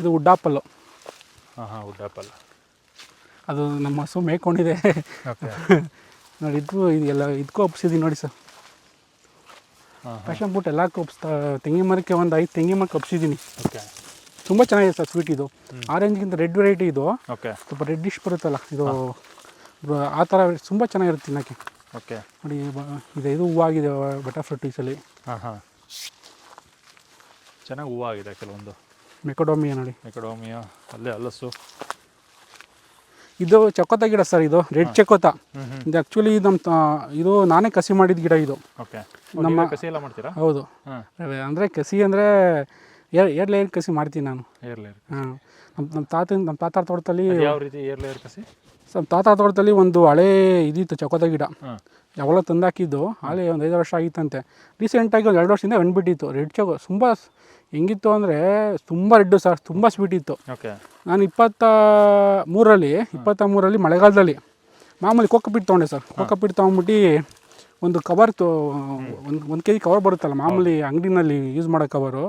ಇದು ಉಡ್ಡಾಪಲ್ಲು. ಹಾಂ ಹಾಂ ವುಡ್ ಅದು ನಮ್ಮ ಹಸು ಮೇಯ್ಕೊಂಡಿದೆ. ನೋಡಿ ಇದು ಇದು ಎಲ್ಲ ಇದಕ್ಕೂ ಒಪ್ಸಿದ್ದೀನಿ ನೋಡಿ ಸರ್. ಹಾಂ ಪ್ಯಾಷನ್ ಬುಟ್ ಎಲ್ಲ ಒಪ್ಸ್ತಾ ತೆಂಗಿನ ಮರಕ್ಕೆ ಒಂದು ಐದು ತೆಂಗಿನ ಮರಕ್ಕೆ ಒಪ್ಸಿದ್ದೀನಿ ಓಕೆ. ತುಂಬ ಚೆನ್ನಾಗಿದೆ ಸರ್ ಸ್ವೀಟ್ ಇದು. ಆರೆಂಜ್ಗಿಂತ ರೆಡ್ ವೆರೈಟಿ ಇದು. ಓಕೆ. ಸ್ವಲ್ಪ ರೆಡ್ಡಿಶ್ ಬರುತ್ತಲ್ಲ ಇದು ಆ ಥರ ತುಂಬ ಚೆನ್ನಾಗಿರುತ್ತೆ ತಿನ್ನೋಕ್ಕೆ. ಓಕೆ. ನೋಡಿ ಇದು ಇದೆ ಹೂವಾಗಿದೆ ಬಟರ್ ಫ್ರೂಟ್ ಈಸಲ್ಲಿ ಹಾಂ ಹಾಂ ಚೆನ್ನಾಗಿ ಹೂವು ಆಗಿದೆ ಕೆಲವೊಂದು. ಮೆಕೊಡೋಮಿಯಾ ನೋಡಿ. ಮೆಕಡೋಮಿಯಾ ಅಲ್ಲೇ ಹಲಸು. ಇದು ಚಕೋತ ಗಿಡ ಸರ್ ಇದು ರೆಡ್ ಚಕೋತ ಇದು ಆ್ಯಕ್ಚುಲಿ ನಮ್ಮ ಇದು ನಾನೇ ಕಸಿ ಮಾಡಿದ ಗಿಡ ಇದು. ಓಕೆ. ನಮ್ಮ ಕಸಿ ಎಲ್ಲ ಮಾಡ್ತೀರಾ? ಹೌದು. ಅಂದರೆ ಕಸಿ ಅಂದರೆ ಏರ್ ಏರ್ ಲೇಯರ್ ಕಸಿ ಮಾಡ್ತೀನಿ ನಾನು. ಏರ್ಲೇರ್ ಹಾಂ. ನಮ್ಮ ನಮ್ಮ ತಾತ ನಮ್ಮ ತಾತ ತೋಟದಲ್ಲಿ ಯಾವ ರೀತಿ ಏರ್ಲೇರ್ ಕಸಿ? ನಮ್ಮ ತಾತ ತೋಟದಲ್ಲಿ ಒಂದು ಹಳೆ ಇದಿತ್ತು ಚಕೋತ ಗಿಡ. ಯಾವಾಗ ಯಾವಾಗಲೂ ತಂದಾಕಿದ್ದು ಹಾಲೆ ಒಂದು ಐದು ವರ್ಷ ಆಗಿತ್ತಂತೆ. ರೀಸೆಂಟಾಗಿ ಒಂದು ಎರಡು ವರ್ಷದಿಂದ ಬಂದುಬಿಟ್ಟಿತ್ತು. ರೆಡ್ ಚಕೋ ತುಂಬ ಹೆಂಗಿತ್ತು ಅಂದರೆ ತುಂಬ ರೆಡ್ಡು ಸರ್ ತುಂಬ ಸ್ವೀಟ್ ಇತ್ತು. ಓಕೆ ನಾನು ಇಪ್ಪತ್ತ ಮೂರರಲ್ಲಿ ಇಪ್ಪತ್ತ ಮೂರರಲ್ಲಿ ಮಳೆಗಾಲದಲ್ಲಿ ಮಾಮೂಲಿ ಕೋಕೋಪಿಟ್ ತೊಗೊಂಡೆ ಸರ್ ಕೋಕೋಪಿಟ್ ತೊಗೊಂಬಿಟ್ಟು ಒಂದು ಕವರ್ ತೊ ಒಂದು ಒಂದು ಕೆ ಜಿ ಕವರ್ ಬರುತ್ತಲ್ಲ ಮಾಮೂಲಿ ಅಂಗಡಿನಲ್ಲಿ ಯೂಸ್ ಮಾಡೋ ಕವರು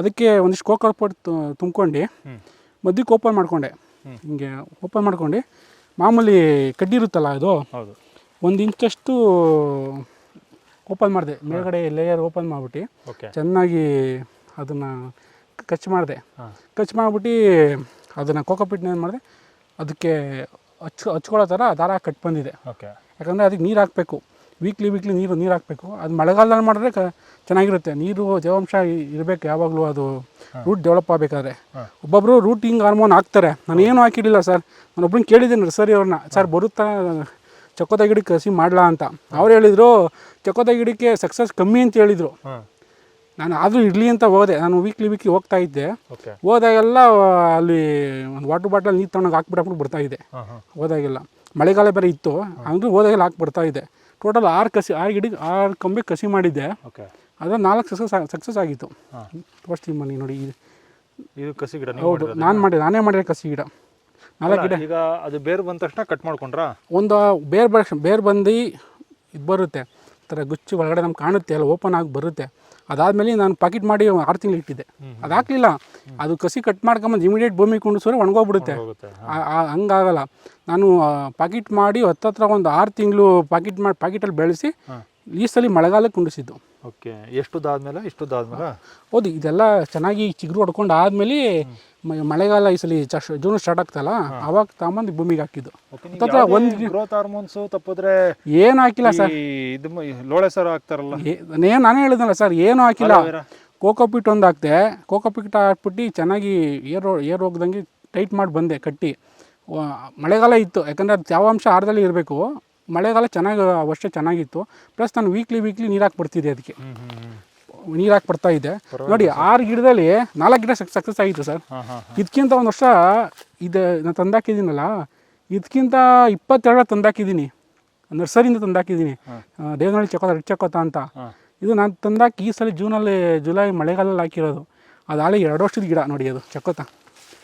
ಅದಕ್ಕೆ ಒಂದಿಷ್ಟು ಕೋಕೋಪಿಟ್ ತುಂಬ್ಕೊಂಡು. ಮದ್ಯಕ್ಕೆ ಮಧ್ಯಕ್ಕೆ ಓಪನ್ ಮಾಡಿಕೊಂಡೆ. ಹಿಂಗೆ ಓಪನ್ ಮಾಡ್ಕೊಂಡು. ಮಾಮೂಲಿ ಕಡ್ಡಿ ಇರುತ್ತಲ್ಲ ಅದು. ಒಂದು ಇಂಚಷ್ಟು ಓಪನ್ ಮಾಡಿದೆ. ಮೇಲ್ಗಡೆ ಲೇಯರ್ ಓಪನ್ ಮಾಡಿಬಿಟ್ಟು ಚೆನ್ನಾಗಿ ಅದನ್ನು ಕಚ್ ಮಾಡಿದೆ. ಕಚ್ ಮಾಡಿಬಿಟ್ಟು ಅದನ್ನು ಕೋಕೋಪಿಟ್ನ ಏನು ಮಾಡಿದೆ? ಅದಕ್ಕೆ ಹಚ್ ಹಚ್ಕೊಳ್ಳೋ ಥರ ದಾರ ಕಟ್ ಬಂದಿದೆ. ಓಕೆ. ಯಾಕಂದರೆ ಅದಕ್ಕೆ ನೀರು ಹಾಕಬೇಕು. ವೀಕ್ಲಿ ವೀಕ್ಲಿ ನೀರು ನೀರು ಹಾಕಬೇಕು. ಅದು ಮಳೆಗಾಲದಲ್ಲಿ ಮಾಡಿದ್ರೆ ಕ ಚೆನ್ನಾಗಿರುತ್ತೆ. ನೀರು ತೇವಾಂಶ ಇರಬೇಕು. ಯಾವಾಗಲೂ ಅದು ರೂಟ್ ಡೆವಲಪ್ ಆಗಬೇಕಾದ್ರೆ. ಒಬ್ಬೊಬ್ಬರು ರೂಟಿಂಗ್ ಹಾರ್ಮೋನ್ ಹಾಕ್ತಾರೆ. ನಾನು ಏನು ಹಾಕಿರಲಿಲ್ಲ ಸರ್ ನಾನು ಒಬ್ಬರನ್ನ ಕೇಳಿದ್ದೀನಿ ನರ್ಸರಿ ಅವ್ರನ್ನ. ಸರ್ ಬರುತ್ತಾ? ಚಕೋತ ಗಿಡಕ್ಕೆ ಕಸಿ ಮಾಡಲಾ? ಅಂತ. ಅವ್ರು ಹೇಳಿದರು ಚಕೋತ ಗಿಡಕ್ಕೆ ಸಕ್ಸಸ್ ಕಮ್ಮಿ ಅಂತ ಹೇಳಿದರು. ನಾನು ಆದರೂ ಇರಲಿ ಅಂತ ಹೋದೆ. ನಾನು ವೀಕ್ಲಿ ವೀಕ್ಲಿ ಹೋಗ್ತಾ ಇದ್ದೆ. ಹೋದಾಗೆಲ್ಲ ಅಲ್ಲಿ ಒಂದು ವಾಟರ್ ಬಾಟಲ್ ನೀರು ತೊಗೊಂಡು ಹಾಕ್ಬಿಟ್ಟು ಬರ್ತಾ ಇದ್ದೆ. ಹೋದಾಗೆಲ್ಲ. ಮಳೆಗಾಲ ಬೇರೆ ಇತ್ತು. ಅಂದರೂ ಹೋದಾಗೆಲ್ಲ ಹಾಕಿ ಬರ್ತಾ ಇದ್ದೆ. ಟೋಟಲ್ ಆರು ಕಸಿ ಆರು ಗಿಡ ಆರು ಕಂಬೆ ಕಸಿ ಮಾಡಿದ್ದೆ. ಅದ್ರ ನಾಲ್ಕು ಸಕ್ಸಸ್ ಸಕ್ಸಸ್ ಆಗಿತ್ತು. ಫಸ್ಟ್ ತೋರಿಸ್ತೀನಿ ಬನ್ನಿ ನೋಡಿ ಇದು ಕಸಿ ಗಿಡ ಹೌದು. ನಾನು ಮಾಡಿದೆ. ನಾನೇ ಮಾಡಿದೆ ಕಸಿ ಗಿಡ. ನಾಲ್ಕು ಗಿಡ. ಈಗ ಅದು ಬೇರು ಬಂದ ತಕ್ಷಣ ಕಟ್ ಮಾಡ್ಕೊಂಡ್ರಾ? ಒಂದು ಬೇರೆ ಬೇರ್ ಬಂದು ಇದು ಬರುತ್ತೆ. ಥರ ಗುಚ್ಚು ಒಳಗಡೆ ನಮ್ಗೆ ಕಾಣುತ್ತೆ. ಅಲ್ಲ ಓಪನ್ ಆಗಿ ಬರುತ್ತೆ. ಅದಾದಮೇಲೆ ನಾನು ಪಾಕೆಟ್ ಮಾಡಿ ಆರು ತಿಂಗಳು ಇಟ್ಟಿದ್ದೆ. ಅದು ಹಾಕ್ಲಿಲ್ಲ. ಅದು ಕಸಿ ಕಟ್ ಮಾಡ್ಕೊಂಬಂದು ಇಮಿಡಿಯೇಟ್ ಭೂಮಿ ಕುಂಡಿಸೋರೆ ಒಣಗೋಗ್ಬಿಡುತ್ತೆ. ಹಂಗಾಗಲ್ಲ. ನಾನು ಪಾಕೆಟ್ ಮಾಡಿ ಹತ್ತತ್ರ ಒಂದು ಆರು ತಿಂಗಳು ಪಾಕೆಟ್ ಮಾಡಿ ಪಾಕೆಟಲ್ಲಿ ಬೆಳೆಸಿ ಈ ಸಲ ಮಳೆಗಾಲಕ್ಕೆ ಕುಂಡಿಸಿದ್ದು. ಓಕೆ. ಎಷ್ಟುದಾದ್ಮೇಲೆ? ಇಷ್ಟುದಾದ್ಮೇಲೆ? ಹೌದು ಇದೆಲ್ಲ ಚೆನ್ನಾಗಿ ಚಿಗುರು ಹೊಡ್ಕೊಂಡು ಆದಮೇಲೆ ಮಳೆಗಾಲ ಈ ಸಲ ಚ- ಜೂನ್ ಸ್ಟಾರ್ಟ್ ಆಗ್ತಲ್ಲ ಅವಾಗ ತಗೊಂಬಂದು ಭೂಮಿಗೆ ಹಾಕಿದ್ದು. ಒಂದು ಗ್ರೋತ್ ಹಾರ್ಮೋನ್ಸ್ ತಪ್ಪಿದ್ರೆ ಏನು ಹಾಕಿಲ್ಲ ಸರ್. ಈ ಇದು ಮ- ಲೋಳೆ ಸರ ಹಾಕ್ತಾರಲ್ಲ. ಏನು ನಾನೇ ಹೇಳಿದ್ನಲ್ಲ ಸರ್ ಏನು ಹಾಕಿಲ್ಲ. ಕೋಕೋ ಪಿಟ್ ಕೋಕೋಪಿಟ್ ಒಂದು ಹಾಕ್ದೆ ಕೋಕೋಪಿಟ್ ಹಾಕ್ಬಿಟ್ಟು ಚೆನ್ನಾಗಿ ಏರ್ ಏರ್ ಹೋಗ್ದಂಗೆ ಟೈಟ್ ಮಾಡಿ ಬಂದೆ ಕಟ್ಟಿ. ವ- ಮಳೆಗಾಲ ಇತ್ತು ಯಾಕಂದರೆ ಅದು ತೇವಾಂಶ ಆರದಲ್ಲಿ ಇರಬೇಕು. ಮಳೆಗಾಲ ಚೆನ್ನಾಗಿ ವರ್ಷ ಚೆನ್ನಾಗಿತ್ತು. ಪ್ಲಸ್ ನಾನು ವೀಕ್ಲಿ ವೀಕ್ಲಿ ನೀರು ಹಾಕ್ಬಿಡ್ತಿದ್ದೆ ಅದಕ್ಕೆ ನೀರು ಹಾಕಿ ಬರ್ತಾ ಇದ್ದೆ ನೋಡಿ ಆರು ಗಿಡದಲ್ಲಿ ನಾಲ್ಕು ಗಿಡ ಸಕ್ಸಸ್ ಆಗಿತ್ತು ಸರ್. ಇದಕ್ಕಿಂತ ಒಂದು ವರ್ಷ ಇದು ನಾನು ತಂದಾಕಿದ್ದೀನಲ್ಲ ಇದಕ್ಕಿಂತ ಇಪ್ಪತ್ತೆರಡು ತಂದಾಕಿದ್ದೀನಿ. ನರ್ಸರಿಯಿಂದ ತಂದಾಕಿದ್ದೀನಿ. ದೇವನಹಳ್ಳಿ ಚಕೋತ ರೆಡ್ ಚಕೋತ ಅಂತ. ಇದು ನಾನು ತಂದಾಕಿ ಈ ಸಲ ಜೂನಲ್ಲಿ ಜುಲೈ ಮಳೆಗಾಲದಲ್ಲಿ ಹಾಕಿರೋದು. ಅದು ಆಳೆ ಎರಡು ವರ್ಷದ ಗಿಡ ನೋಡಿ ಅದು ಚಕೋತ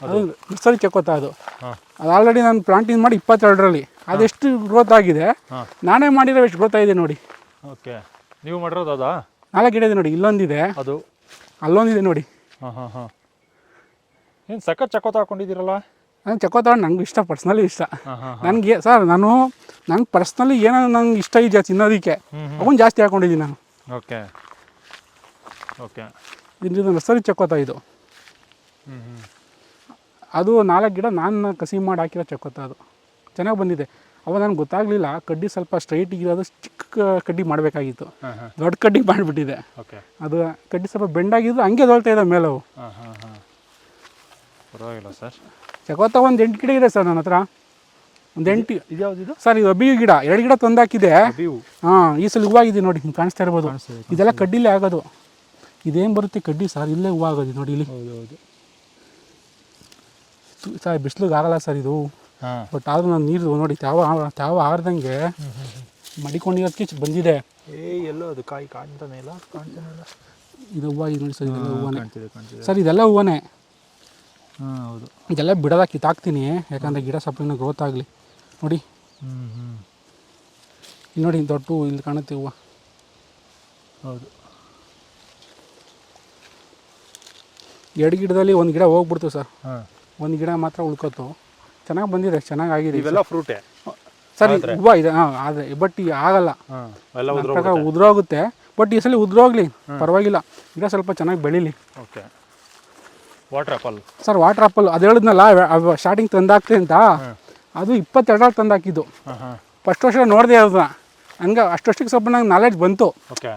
ಅದು ಸರಿ ಚಕೋತ ಅದು. ಅದು ಆಲ್ರೆಡಿ ನಾನು ಪ್ಲಾಂಟಿಂಗ್ ಮಾಡಿ ಇಪ್ಪತ್ತೆರಡರಲ್ಲಿ. ಅದೆಷ್ಟು ಗ್ರೋತ್ ಆಗಿದೆ? ನಾನೇ ಮಾಡಿರೋ ಎಷ್ಟು ಗ್ರೋತ್ ಆಗಿದೆ ನೋಡಿ. ಓಕೆ. ನೀವು ಮಾಡಿರೋದು ಅದಾ? ನಾಲ್ಕು ಗಿಡ ಇದೆ ನೋಡಿ ಇಲ್ಲೊಂದಿದೆ. ಅದು? ಅಲ್ಲೊಂದಿದೆ ನೋಡಿ. ಹಾಂ ಹಾಂ ಹಾಂ. ಏನು ಸಖತ್ ಚಕೋತ ಹಾಕೊಂಡಿದ್ದೀರಲ್ಲ? ನಾನು ಚಕೋತ ನಂಗೆ ಇಷ್ಟ ಪರ್ಸ್ನಲಿ ಇಷ್ಟ. ನನಗೆ ಸರ್ ನಾನು ನಂಗೆ ಪರ್ಸ್ನಲಿ ಏನೋ ನಂಗೆ ಇಷ್ಟ ಇದೆಯಾ ತಿನ್ನೋದಕ್ಕೆ? ಅವನು ಜಾಸ್ತಿ ಹಾಕೊಂಡಿದ್ದೀನಿ ನಾನು. ಓಕೆ. ಓಕೆ. ಇದು ನರ್ಸರಿ ಚಕೋತ ಇದು. ಹ್ಞೂ ಹ್ಞೂ ಅದು ನಾಲ್ಕು ಗಿಡ ನಾನು ಕಸಿ ಮಾಡಿ ಹಾಕಿರೋ ಚಕೋತ ಅದು. ಚೆನ್ನಾಗಿ ಬಂದಿದೆ. ಅವಾಗ ನನಗೆ ಗೊತ್ತಾಗಲಿಲ್ಲ ಕಡ್ಡಿ ಸ್ವಲ್ಪ ಸ್ಟ್ರೈಟ್ ಇರೋದು ಚಿಕ್ಕ ಕಡ್ಡಿ ಮಾಡಬೇಕಾಗಿತ್ತು. ದೊಡ್ಡ ಕಡ್ಡಿ ಮಾಡಿಬಿಟ್ಟಿದೆ. ಓಕೆ. ಅದು ಕಡ್ಡಿ ಸ್ವಲ್ಪ ಬೆಂಡಾಗಿದ್ದು ಹಂಗೆ ದೊಳ್ತಾ ಇದೆ ಮೇಲವು. ಪರವಾಗಿಲ್ಲ ಸರ್. ಚಕೋತ ಒಂದು ಎಂಟು ಗಿಡ ಇದೆ ಸರ್ ನನ್ನ ಹತ್ರ. ಒಂದು ಎಂಟು ಸರ್ ಇದು ಅಬಿಯು ಗಿಡ. ಎರಡು ಗಿಡ ತಂದಾಕಿದೆ. ಹಾಕಿದೆ ಹಾಂ ಈ ಸಲ ಹೂವಾಗಿದೆ ನೋಡಿ ಹಿಂಗೆ ಕಾಣಿಸ್ತಾ ಇರ್ಬೋದು. ಇದೆಲ್ಲ ಕಡ್ಡಿಲೇ ಆಗೋದು. ಇದೇನು ಬರುತ್ತೆ ಕಡ್ಡಿ ಸರ್? ಇಲ್ಲೇ ಹೂವು ಆಗೋದು ನೋಡಿ ಇಲ್ಲಿ. ಹೌದು ಹೌದು ಸರ್ ಬಿಸಿಲಿಗೆ ಆಗಲ್ಲ ಸರ್ ಇದು. ಬಟ್ ಆದ್ರೂ ನಾನು ನೀರು ನೋಡಿ ತ್ಯಾವ ತ್ಯಾವ ಆರ್ದಂಗೆ ಮಡಿಕೊಂಡಿರೋದಕ್ಕೆ ಬಂದಿದೆ. ಏ ಎಲ್ಲೋ ಅದು ಕಾಯಿ ಕಾಣ್ತಾನೆ ಇಲ್ಲ ಕಾಣ್ತಾನೆ ಇಲ್ಲ. ಇದು ಹೂವು ಇದೆ ನೋಡಿ ಸರ್ ಇದೆಲ್ಲ ಹೂವನೇ. ಸರ್ ಇದೆಲ್ಲ ಹೂವನೇ. ಹೌದು. ಇದೆಲ್ಲ ಬಿಡೋದ ಕಿತ್ತಾಕ್ತೀನಿ ಯಾಕಂದರೆ ಗಿಡ ಸ್ವಲ್ಪ ಇನ್ನೂ ಗ್ರೋತ್ ಆಗಲಿ. ನೋಡಿ. ಇಲ್ಲಿ ನೋಡಿ ದೊಡ್ಡ ಹೂವು ಇಲ್ಲಿ ಕಾಣುತ್ತೆ ಹೂವು. ಹೌದು. ಎರಡು ಗಿಡದಲ್ಲಿ ಒಂದು ಗಿಡ ಹೋಗ್ಬಿಡ್ತು ಸರ್. ಹಾಂ. ಒಂದು ಗಿಡ ಮಾತ್ರ ಉಳ್ಕೋತು. ಚೆನ್ನಾಗಿ ಬಂದಿದೆ ಚೆನ್ನಾಗಿ ಆಗಿದೆ ಇವೆಲ್ಲ ಫ್ರೂಟೇ. ಸರ್ ಹೂವು ಇದೆ ಹಾಂ ಆದರೆ ಬಟ್ ಈ ಆಗಲ್ಲ. ಪ್ರಕಾರ ಉದುರೋಗುತ್ತೆ ಬಟ್ ಈ ಸಲ ಉದುರೋಗ್ಲಿ ಪರವಾಗಿಲ್ಲ. ಗಿಡ ಸ್ವಲ್ಪ ಚೆನ್ನಾಗಿ ಬೆಳೀಲಿ. Okay. Water apple sir water apple ಅದು ಹೇಳಿದ್ನಲ್ಲ ಸ್ಟಾರ್ಟಿಂಗ್ ತಂದಾಕ್ತೆ ಅಂತ? ಅದು ಇಪ್ಪತ್ತೆರಡರಲ್ಲಿ ತಂದಾಕಿದ್ದು. ಫಸ್ಟ್ ವರ್ಷ ನೋಡಿದೆ ಅದನ್ನ ಹಂಗೆ ಅಷ್ಟೊಷ್ಟಿಗೆ ಸ್ವಲ್ಪ ನಂಗೆ ನಾಲೆಡ್ಜ್ ಬಂತು. ಓಕೆ.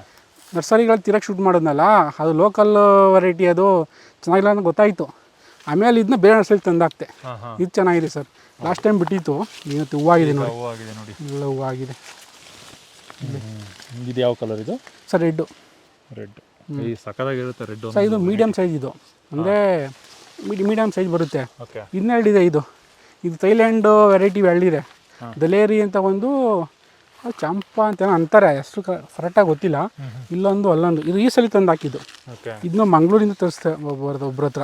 ನರ್ಸರಿಗಳು ತಿರಕ್ಕೆ ಶೂಟ್ ಮಾಡೋದ್ನಲ್ಲ ಅದು ಲೋಕಲ್ ವೆರೈಟಿ ಅದು ಚೆನ್ನಾಗಿಲ್ಲ ಅಂತ ಗೊತ್ತಾಯಿತು. ಆಮೇಲೆ ಇದನ್ನ ಬೇರೆ ನರ್ಸರಿ ತಂದಾಕ್ತೆ. ಇದು ಚೆನ್ನಾಗಿದೆ ಸರ್. ಲಾಸ್ಟ್ ಟೈಮ್ ಬಿಟ್ಟಿತ್ತು. ಇವತ್ತು ಹೂವಾಗಿದೆ ನೋಡಿ. ಹೂವಾಗಿದೆ ನೋಡಿ. ಎಲ್ಲ ಹೂವಾಗಿದೆ. ಇದು ಯಾವ ಕಲರ್ ಇದು? ಸರ್ ರೆಡ್ಡು ರೆಡ್ ಈ ಸಕ್ಕದಾಗಿರುತ್ತೆ ರೆಡ್ ಸರ್ ಇದು ಮೀಡಿಯಮ್ ಸೈಜ್ ಇದು. ಅಂದರೆ ಮೀಡಿಯಮ್ ಸೈಜ್ ಬರುತ್ತೆ. ಇನ್ನೆರಡಿದೆ ಇದು. ಇದು ಥೈಲ್ಯಾಂಡ್ ವೆರೈಟಿ ಎಳ್ಳಿದೆ ದಲೇರಿ ಅಂತ ಒಂದು ಚಂಪಾ ಅಂತ ಏನೋ ಅಂತಾರೆ ಹೆಸರು ಕರೆಕ್ಟಾಗಿ ಗೊತ್ತಿಲ್ಲ. ಇಲ್ಲೊಂದು ಅಲ್ಲೊಂದು. ಇದು ಈ ಸಲ ತಂದು ಹಾಕಿದ್ದು. ಇದನ್ನ ಮಂಗಳೂರಿಂದ ತರಿಸ್ತೆ ಒಬ್ಬರದ್ದು ಒಬ್ಬರ ಹತ್ರ.